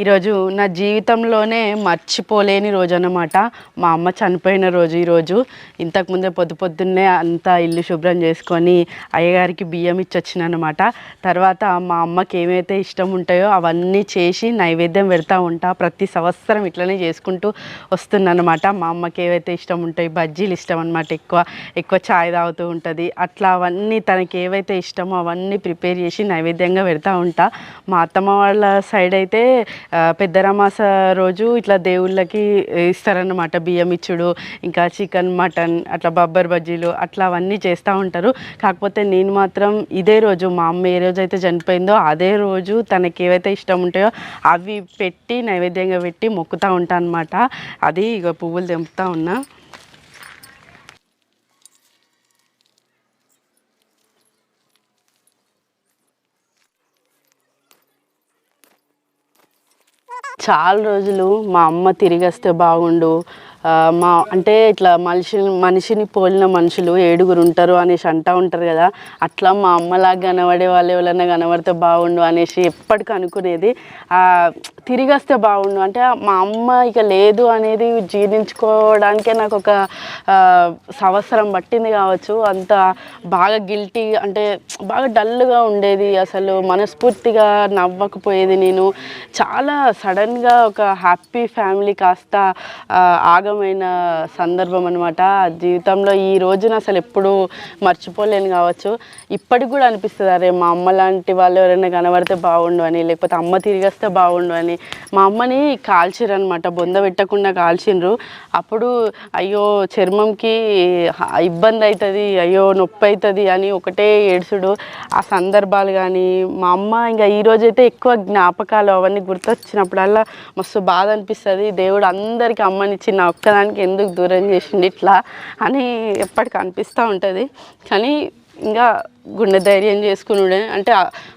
ఈరోజు నా జీవితంలోనే మర్చిపోలేని రోజు అన్నమాట మా అమ్మ చనిపోయిన రోజు ఈరోజు. ఇంతకుముందే పొద్దు పొద్దున్నే అంతా ఇల్లు శుభ్రం చేసుకొని అయ్యగారికి బియ్యం ఇచ్చొచ్చిన అనమాట తర్వాత మా అమ్మకి ఏమైతే ఇష్టం ఉంటాయో అవన్నీ చేసి నైవేద్యం పెడతా ఉంటా. ప్రతి సంవత్సరం ఇట్లనే చేసుకుంటూ వస్తున్నానమాట మా అమ్మకి ఏవైతే ఇష్టం ఉంటాయి బజ్జీలు ఇష్టం అనమాట ఎక్కువ. ఎక్కువ ఛాయ్ తాగుతూ ఉంటుంది. అట్లా అవన్నీ తనకి ఏవైతే ఇష్టమో అవన్నీ ప్రిపేర్ చేసి నైవేద్యంగా పెడతా ఉంటా. మా అత్తమ్మ వాళ్ళ సైడ్ అయితే ఆ, పెద్ద రమాస రోజు ఇట్లా దేవుళ్ళకి ఇస్తారన్నమాట. బియ్యం ఇచ్చుడు ఇంకా చికెన్ మటన్ అట్లా బబ్బర్ బజ్జీలు అట్లా అవన్నీ చేస్తూ ఉంటారు. కాకపోతే నేను మాత్రం ఇదే రోజు మా అమ్మ ఏ రోజు అయితే చనిపోయిందో అదే రోజు తనకి ఏవైతే ఇష్టం ఉంటాయో అవి పెట్టి నైవేద్యంగా పెట్టి మొక్కుతూ ఉంటాను అనమాట అది ఇక పువ్వులు తెంపుతా ఉన్నా. చాలా రోజులు మా అమ్మ తిరిగి వస్తే బాగుండు. మా అంటే ఇట్లా మనిషి మనిషిని పోలిన మనుషులు ఏడుగురు ఉంటారు అనేసి అంటూ ఉంటారు కదా. అట్లా మా అమ్మలాగా కనబడే వాళ్ళు ఎవరైనా కనబడితే బాగుండు అనేసి ఎప్పటికీ అనుకునేది. తిరిగి వస్తే బాగుండు. అంటే మా అమ్మ ఇక లేదు అనేది జీర్ణించుకోవడానికే నాకు ఒక సంవత్సరం పట్టింది కావచ్చు. అంత బాగా గిల్టీ అంటే బాగా డల్గా ఉండేది. అసలు మనస్ఫూర్తిగా నవ్వకపోయేది నేను. చాలా సడన్గా ఒక హ్యాపీ ఫ్యామిలీ కాస్త ఆగ ఆగమైన సందర్భం అనమాట జీవితంలో ఈ రోజున అసలు ఎప్పుడు మర్చిపోలేను కావచ్చు. ఇప్పటికి కూడా అనిపిస్తుంది అరే మా అమ్మ లాంటి వాళ్ళు ఎవరైనా కనబడితే బాగుండు అని లేకపోతే అమ్మ తిరిగేస్తే బాగుండు అని. మా అమ్మని కాల్చిర్రు అనమాట బొంద పెట్టకుండా కాల్చిండ్రు అప్పుడు అయ్యో చర్మంకి ఇబ్బంది అవుతుంది అయ్యో నొప్పి అవుతుంది అని ఒకటే ఏడ్చుడు. ఆ సందర్భాలు కానీ మా అమ్మ ఇంకా ఈ రోజైతే ఎక్కువ జ్ఞాపకాలు అవన్నీ గుర్తొచ్చినప్పుడల్లా మస్తు బాధ అనిపిస్తుంది. దేవుడు అందరికీ అమ్మనిచ్చి నా ఒక్కదానికి ఎందుకు దూరం చేసిండు ఇట్లా అని ఎప్పటికి అనిపిస్తూ ఉంటుంది. కానీ ఇంకా గుండె ధైర్యం చేసుకుని అంటే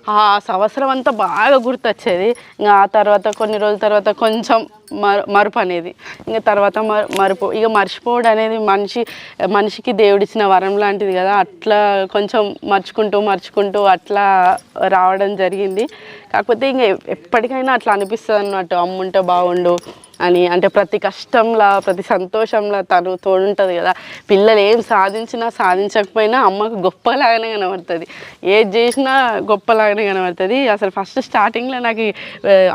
ఆ- సంవత్సరం అంతా బాగా గుర్తొచ్చేది. ఇంకా ఆ తర్వాత కొన్ని రోజుల తర్వాత కొంచెం మరు మరుపు అనేది. ఇంకా తర్వాత మరు మరుపు. ఇక మర్చిపోవడం అనేది మనిషి మనిషికి దేవుడిచ్చిన వరం లాంటిది కదా. అట్లా కొంచెం మర్చుకుంటూ మర్చుకుంటూ అట్లా రావడం జరిగింది. కాకపోతే ఇంకా ఎప్పటికైనా అట్లా అనిపిస్తుంది అన్నట్టు అమ్ముంటే బాగుండు. అని అంటే ప్రతి కష్టంలో ప్రతి సంతోషంలో తను తోడుంటుంది కదా. పిల్లలు ఏం సాధించినా సాధించకపోయినా అమ్మకు గొప్పలాగానే కనబడుతుంది. ఏది చేసినా గొప్పలాగానే కనబడుతుంది. అసలు ఫస్ట్ స్టార్టింగ్లో నాకు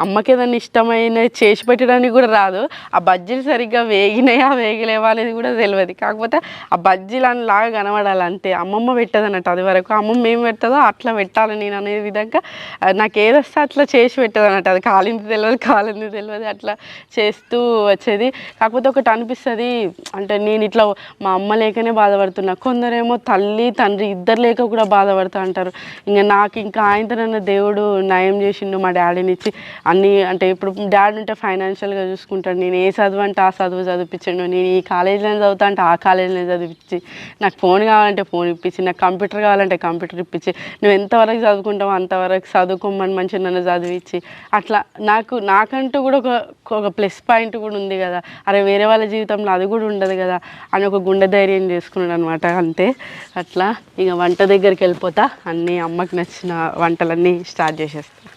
అమ్మకి ఏదైనా ఇష్టమైన చేసి పెట్టడానికి కూడా రాదు. ఆ బజ్జీలు సరిగ్గా వేగినాయా వేగలేవా అనేది కూడా తెలియదు కాకపోతే ఆ బజ్జీలు అని లాగా కనబడాలి అంతే అమ్మమ్మ పెట్టదు అన్నట్టు. అది వరకు అమ్మమ్మ ఏం పెడతాదో అట్లా పెట్టాలి నేను అనే విధంగా నాకు ఏదొస్తే అట్లా చేసి పెట్టదు అన్నట్టు. అది కాలింది తెలియదు కాలింది తెలియదు అట్లా చేసి చేస్తూ వచ్చేది. కాకపోతే ఒకటి అనిపిస్తుంది అంటే నేను ఇట్లా మా అమ్మ లేకనే బాధపడుతున్నా. కొందరేమో తల్లి తండ్రి ఇద్దరు లేక కూడా బాధపడుతూ అంటారు. ఇంకా నాకు ఇంకా ఆయనతోనన్న దేవుడు నయం చేసిండు మా డాడీని ఇచ్చి అన్నీ అంటే ఇప్పుడు డాడీ ఉంటే ఫైనాన్షియల్గా చూసుకుంటాడు. నేను ఏ చదువు అంటే ఆ చదువు చదివించండు నేను ఈ కాలేజీలోనే చదువుతా అంటే ఆ కాలేజీలోనే చదివించి నాకు ఫోన్ కావాలంటే ఫోన్ ఇప్పించి నాకు కంప్యూటర్ కావాలంటే కంప్యూటర్ ఇప్పించి నువ్వు ఎంతవరకు చదువుకుంటావో అంతవరకు చదువుకోమని మంచిగా నన్ను చదివించి అట్లా నాకు నాకంటూ కూడా ఒక ఒక ప్లస్ పాయింట్ కూడా ఉంది కదా. అరే వేరే వాళ్ళ జీవితంలో అది కూడా ఉండదు కదా అని ఒక గుండె ధైర్యం చేసుకున్నాడు అనమాట అంతే అట్లా. ఇక వంట దగ్గరికి వెళ్ళిపోతా. అన్నీ అమ్మకి నచ్చిన వంటలన్నీ స్టార్ట్ చేసేస్తాను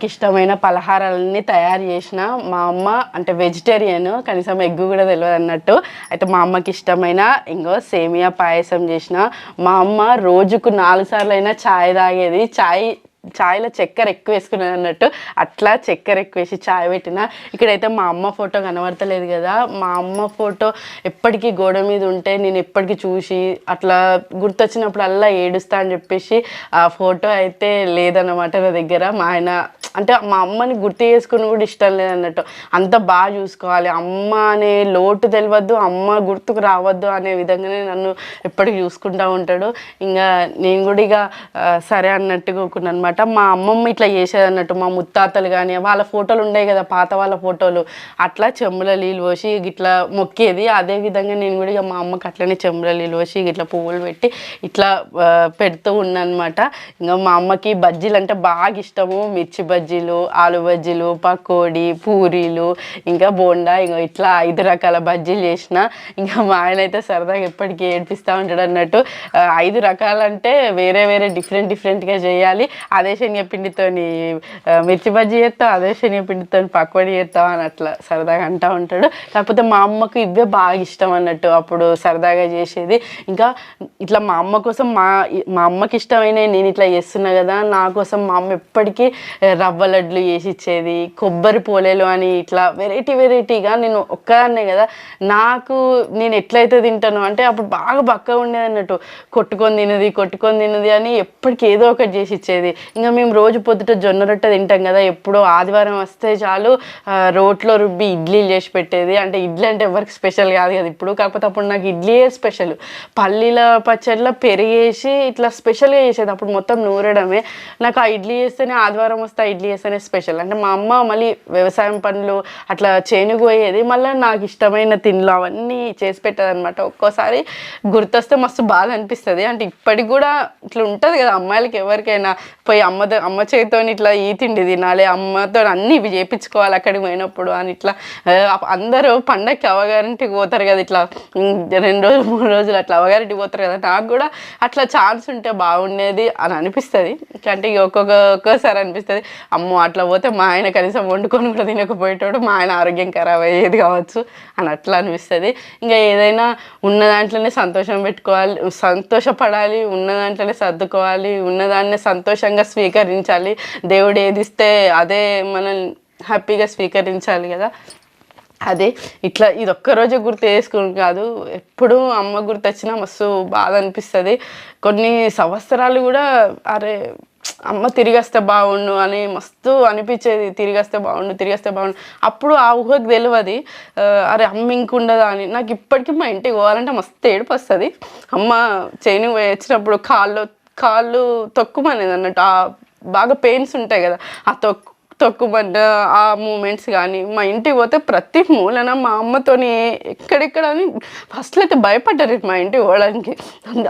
అమ్మకి ఇష్టమైన పలహారాలన్నీ తయారు చేసిన మా అమ్మ అంటే వెజిటేరియన్ కనీసం ఎగ్గు కూడా తెలియదు అన్నట్టు. అయితే మా అమ్మకి ఇష్టమైన ఇంకో సేమియా పాయసం చేసిన మా అమ్మ రోజుకు నాలుగు సార్లు అయినా ఛాయ్ తాగేది. ఛాయ్ చాయ్లో చక్కెర ఎక్కువ వేసుకున్నాను అన్నట్టు అట్లా చక్కెర ఎక్కువ వేసి చాయ్ పెట్టిన. ఇక్కడైతే మా అమ్మ ఫోటో కనబడతలేదు కదా. మా అమ్మ ఫోటో ఎప్పటికీ గోడ మీద ఉంటే నేను ఎప్పటికీ చూసి అట్లా గుర్తొచ్చినప్పుడు అల్లా ఏడుస్తా అని చెప్పేసి ఆ ఫోటో అయితే లేదన్నమాట నా దగ్గర. మా ఆయన అంటే మా అమ్మని గుర్తు చేసుకుని కూడా ఇష్టం లేదన్నట్టు అంత బాగా చూసుకోవాలి. అమ్మ అనే లోటు తెలియద్దు అమ్మ గుర్తుకు రావద్దు అనే విధంగానే నన్ను ఎప్పటికీ చూసుకుంటూ ఉంటాడు. ఇంకా నేను కూడా ఇక సరే అన్నట్టుగా అనమాట మా అమ్మమ్మ ఇట్లా చేసేది అన్నట్టు మా ముత్తాతలు కానీ వాళ్ళ ఫోటోలు ఉండే కదా పాత వాళ్ళ ఫోటోలు. అట్లా చెంబుల నీళ్ళు పోసి ఇట్లా మొక్కేది. అదే విధంగా నేను కూడా ఇక మా అమ్మకి అట్లనే చెంబుల నీళ్ళు పోసి ఇట్లా పువ్వులు పెట్టి ఇట్లా పెడుతూ ఉన్నానమాట ఇంకా మా అమ్మకి బజ్జీలు అంటే బాగా ఇష్టము. మిర్చి బజ్జీలు ఆలు బజ్జీలు పకోడీ పూరీలు ఇంకా బోండా ఇంకా ఇట్లా ఐదు రకాల బజ్జీలు చేసిన. ఇంకా మా ఆయన అయితే సరదాగా ఎప్పటికీ ఏడిపిస్తూ ఉంటాడు అన్నట్టు. ఐదు రకాలంటే వేరే వేరే డిఫరెంట్ డిఫరెంట్గా చేయాలి. అదే శనగపిండితోని మిర్చి బజ్జీ చేస్తాం అదే శనగపిండితో పకోడీ చేస్తాం అని అట్లా సరదాగా అంటూ ఉంటాడు. కాకపోతే మా అమ్మకు ఇవే బాగా ఇష్టం అన్నట్టు అప్పుడు సరదాగా చేసేది. ఇంకా ఇట్లా మా అమ్మ కోసం మా మా అమ్మకి ఇష్టమైన నేను ఇట్లా చేస్తున్నా కదా నా కోసం మా అమ్మ ఎప్పటికీ రవ్వ లడ్లు చేసి ఇచ్చేది కొబ్బరి పోలేలు అని ఇట్లా వెరైటీ వెరైటీగా నేను ఒక్కదాన్నే కదా. నాకు నేను ఎట్లయితే తింటాను అంటే అప్పుడు బాగా బక్కగా ఉండేది అన్నట్టు. కొట్టుకొని తినది కొట్టుకొని తినది అని ఎప్పటికీ ఏదో ఒకటి చేసి ఇచ్చేది. ఇంకా మేము రోజు పొద్దుట జొన్న రొట్టె తింటాం కదా ఎప్పుడో ఆదివారం వస్తే చాలు రోట్లో రుబ్బి ఇడ్లీలు చేసి పెట్టేది. అంటే ఇడ్లీ అంటే ఎవరికి స్పెషల్ కాదు కదా ఇప్పుడు. కాకపోతే అప్పుడు నాకు ఇడ్లీయే స్పెషల్. పల్లీల పచ్చడిలో పెరిగేసి ఇట్లా స్పెషల్గా చేసేది. అప్పుడు మొత్తం నూరడమే. నాకు ఆ ఇడ్లీ చేస్తేనే ఆదివారం వస్తే ఆ ఇడ్లీ చేస్తేనే స్పెషల్. అంటే మా అమ్మ మళ్ళీ వ్యవసాయం పనులు అట్లా చేనుగోయేది మళ్ళీ నాకు ఇష్టమైన తిండ్లు అవన్నీ చేసి పెట్టదనమాట అనమాట ఒక్కోసారి గుర్తొస్తే మస్తు బాధ అనిపిస్తుంది. అంటే ఇప్పటికి కూడా ఇట్లా ఉంటుంది కదా అమ్మాయిలకి ఎవరికైనా పోయి అమ్మతో అమ్మ చేతితో ఇట్లా ఈ తిండి తినాలి అమ్మతో అన్ని ఇవి చేపించుకోవాలి అక్కడికి పోయినప్పుడు అని ఇట్లా అందరూ పండగకి అవగారింటికి పోతారు కదా ఇట్లా రెండు రోజులు మూడు రోజులు అట్లా అవగారింటికి పోతారు కదా నాకు కూడా అట్లా ఛాన్స్ ఉంటే బాగుండేది అని అనిపిస్తుంది. అంటే ఇక ఒక్కొక్క ఒక్కోసారి అనిపిస్తుంది అమ్మో అట్లా పోతే మా ఆయన కనీసం వండుకొని కూడా తినకపోయేటోడు మా ఆయన ఆరోగ్యం ఖరాబ్ అయ్యేది కావచ్చు అని అట్లా అనిపిస్తుంది. ఇంకా ఏదైనా ఉన్న దాంట్లోనే సంతోషం పెట్టుకోవాలి సంతోషపడాలి ఉన్న దాంట్లోనే సర్దుకోవాలి ఉన్నదాన్నే సంతోషంగా స్వీకరించాలి. దేవుడు ఏది ఇస్తే అదే మనం హ్యాపీగా స్వీకరించాలి కదా. అదే ఇట్లా ఇది ఒక్కరోజు గుర్తు చేసుకుని కాదు ఎప్పుడు అమ్మ గుర్తు వచ్చినా మస్తు బాధ అనిపిస్తుంది. కొన్ని సంవత్సరాలు కూడా అరే అమ్మ తిరిగి వస్తే బాగుండు అని మస్తు అనిపించేది. తిరిగి వస్తే బాగుండు తిరిగి వస్తే బాగుండు. అప్పుడు ఆ ఊహకు తెలియదు. అరే అమ్మ ఇంకుండదా అని. నాకు ఇప్పటికీ మా ఇంటికి పోవాలంటే మస్తు ఏడుపు వస్తుంది అమ్మ చేను వచ్చినప్పుడు కాళ్ళు కాళ్ళు తొక్కుమనేది అన్నట్టు. ఆ బాగా పెయిన్స్ ఉంటాయి కదా. ఆ తొక్కు తొక్కుబడ్డ ఆ మూమెంట్స్ కానీ మా ఇంటికి పోతే ప్రతి మూలన మా అమ్మతోని ఎక్కడెక్కడ అని ఫస్ట్లో అయితే భయపడ్డారు మా ఇంటికి పోవడానికి.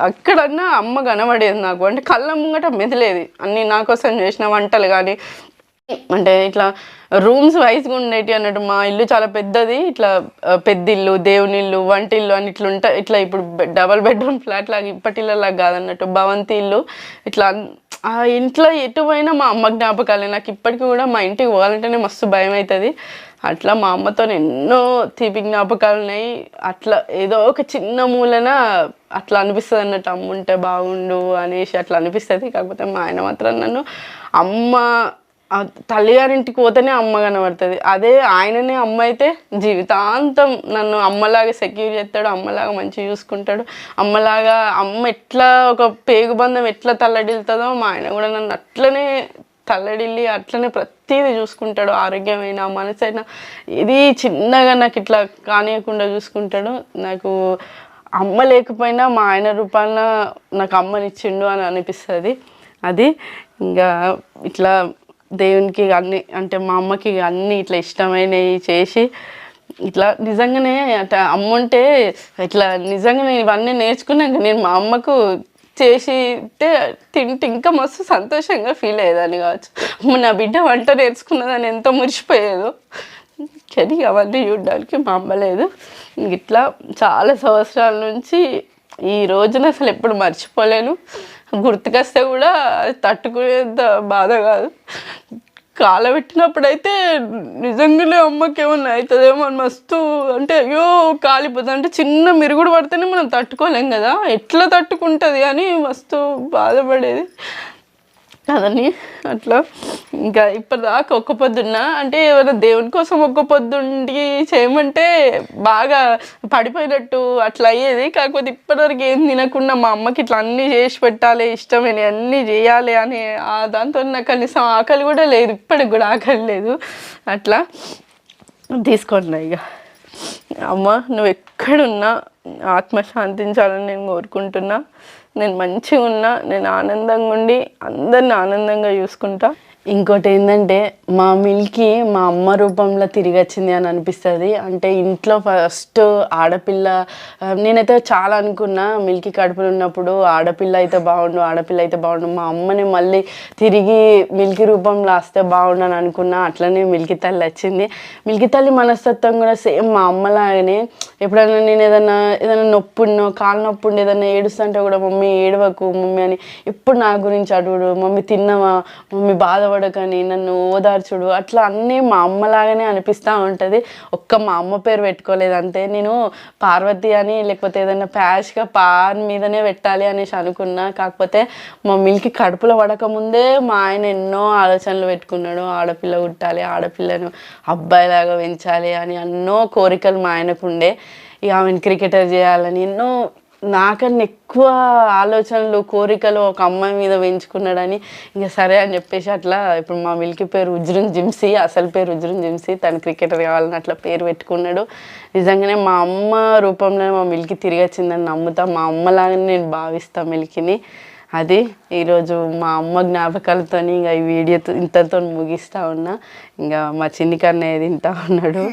అక్కడన్నా అమ్మ కనబడేది నాకు. అంటే కళ్ళ ముంగట మెదిలేది. అన్నీ నా కోసం చేసిన వంటలు కానీ అంటే ఇట్లా రూమ్స్ వైజ్గా ఉండేటి అన్నట్టు మా ఇల్లు చాలా పెద్దది. ఇట్లా పెద్దిల్లు పెద్ద ఇల్లు వంటిల్లు అని ఇట్లా ఉంటా ఇట్లా ఇప్పుడు డబల్ బెడ్రూమ్ ఫ్లాట్ లాగా ఇప్పటిలాగా కాదన్నట్టు భవంతి ఇల్లు. ఇట్లా ఆ ఇంట్లో ఎటుపోయినా మా అమ్మ జ్ఞాపకాలే. నాకు ఇప్పటికీ కూడా మా ఇంటికి పోవాలంటేనే మస్తు భయం అవుతుంది అట్లా మా అమ్మతో ఎన్నో తీపి జ్ఞాపకాలు ఉన్నాయి. అట్లా ఏదో ఒక చిన్న మూలన అట్లా అనిపిస్తుంది అన్నట్టు అమ్ముంటే బాగుండు అనేసి అట్లా అనిపిస్తుంది. కాకపోతే మా ఆయన మాత్రం నన్ను అమ్మ తల్లిగారింటికి పోతేనే అమ్మ కనబడుతుంది. అదే ఆయననే అమ్మ అయితే జీవితాంతం నన్ను అమ్మలాగా సెక్యూర్ చేస్తాడు అమ్మలాగా మంచిగా చూసుకుంటాడు. అమ్మలాగా అమ్మ ఎట్లా ఒక పేగుబంధం ఎట్లా తల్లడిల్తుందో మా ఆయన కూడా నన్ను అట్లనే తల్లడిల్లి అట్లనే ప్రతిదీ చూసుకుంటాడు. ఆరోగ్యమైన మనసైనా ఇది చిన్నగా నాకు ఇట్లా కానియకుండా చూసుకుంటాడు. నాకు అమ్మ లేకపోయినా మా ఆయన రూపాన నాకు అమ్మనిచ్చిండు అని అనిపిస్తుంది. అది. ఇంకా ఇట్లా దేవునికి అన్ని అంటే మా అమ్మకి అన్ని ఇట్లా ఇష్టమైనవి చేసి ఇట్లా నిజంగానే అట్లా అమ్మ ఉంటే ఇట్లా నిజంగా ఇవన్నీ నేర్చుకున్నాక నేను మా అమ్మకు చేసి తింటే ఇంకా మస్తు సంతోషంగా ఫీల్ అయ్యేదాన్ని కావచ్చు. అమ్మ నా బిడ్డ వంట నేర్చుకున్నదని ఎంతో మురిసిపోయేదో. కానీ అవన్నీ చూడడానికి మా అమ్మ లేదు. ఇట్లా చాలా సంవత్సరాల నుంచి ఈ రోజున అసలు ఎప్పుడు మర్చిపోలేను. గుర్తుకొస్తే కూడా తట్టుకునేంత బాధ కాదు. కాలబెట్టినప్పుడైతే నిజంగానే అమ్మకి ఏమన్నా అవుతుందేమో అని మస్తు అంటే అయ్యో కాలిపోతుంది. అంటే చిన్న మిరుగుడు పడితేనే మనం తట్టుకోలేం కదా. ఎట్లా తట్టుకుంటుంది అని మస్తు బాధపడేది. కదని అట్లా. ఇంకా ఇప్పటిదాకా ఒక్క పొద్దున్న అంటే ఎవరైనా దేవుని కోసం ఒక్క పొద్దుండి చేయమంటే బాగా పడిపోయినట్టు అట్లా అయ్యేది. కాకపోతే ఇప్పటివరకు ఏం తినకుండా మా అమ్మకి ఇట్లా అన్నీ చేసి పెట్టాలి ఇష్టమైన అన్నీ చేయాలి అని ఆ దాంతో నాకు కనీసం ఆకలి కూడా లేదు. ఇప్పటికి కూడా ఆకలి లేదు. అట్లా. తీసుకోండి ఇక. అమ్మ నువ్వు ఎక్కడున్నా ఆత్మ శాంతించాలని నేను కోరుకుంటున్నా. నేను మంచిగా ఉన్నా నేను ఆనందంగా ఉండి అందరిని ఆనందంగా చూసుకుంటా. ఇంకోటి ఏంటంటే మా మిల్కి మా అమ్మ రూపంలో తిరిగి వచ్చింది అని అనిపిస్తుంది. అంటే ఇంట్లో ఫస్ట్ ఆడపిల్ల నేనైతే చాలా అనుకున్నా మిల్కి కడుపులు ఉన్నప్పుడు ఆడపిల్ల అయితే బాగుండు ఆడపిల్ల అయితే బాగుండు. మా అమ్మని మళ్ళీ తిరిగి మిల్కి రూపంలో వస్తే బాగుండు అని అనుకున్నా. అట్లనే మిల్కి తల్లి వచ్చింది. మిల్కి తల్లి మనస్తత్వం కూడా సేమ్ మా అమ్మలాగానే. ఎప్పుడైనా నేను ఏదైనా ఏదైనా నొప్పి ఉన్నో కాలు నొప్పి ఉండి ఏదైనా ఏడుస్తుంటే కూడా మమ్మీ ఏడవకు మమ్మీ అని ఎప్పుడు నా గురించి అడుగుడు. మమ్మీ తిన్నావా? మమ్మీ బాధ బాధపడకని నన్ను ఓదార్చుడు అట్లా అన్నీ మా అమ్మలాగానే అనిపిస్తూ ఉంటుంది. ఒక్క మా అమ్మ పేరు పెట్టుకోలేదు. అంతే నేను పార్వతి అని లేకపోతే ఏదైనా ప్యాష్గా పాన్ మీదనే పెట్టాలి అనేసి అనుకున్నా. కాకపోతే మా మిల్కి కడుపులో పడకముందే మా ఆయన ఎన్నో ఆలోచనలు పెట్టుకున్నాడు. ఆడపిల్ల పుట్టాలి ఆడపిల్లను అబ్బాయిలాగా పెంచాలి అని ఎన్నో కోరికలు మా ఆయనకు ఉండే ఇక ఆమెను క్రికెటర్ చేయాలని ఎన్నో నాకన్నా ఎక్కువ ఆలోచనలు కోరికలు ఒక అమ్మాయి మీద పెంచుకున్నాడని ఇంకా సరే అని చెప్పేసి అట్లా ఇప్పుడు మా మిల్కి పేరు ఉజ్రున్ జిమ్సీ అసలు పేరు ఉజ్రున్ జిమ్సీ తను క్రికెటర్ కావాలని అట్లా పేరు పెట్టుకున్నాడు. నిజంగానే మా అమ్మ రూపంలో మా మిల్కి తిరిగి వచ్చిందని నమ్ముతా మా అమ్మలాగానే నేను భావిస్తా మిల్కిని అది ఈరోజు మా అమ్మ జ్ఞాపకాలతో ఇంకా ఈ వీడియో ఇంతతో ముగిస్తూ ఉన్నా. ఇంకా మా చిన్ని కన్నయ్య తింటా ఉన్నాడు.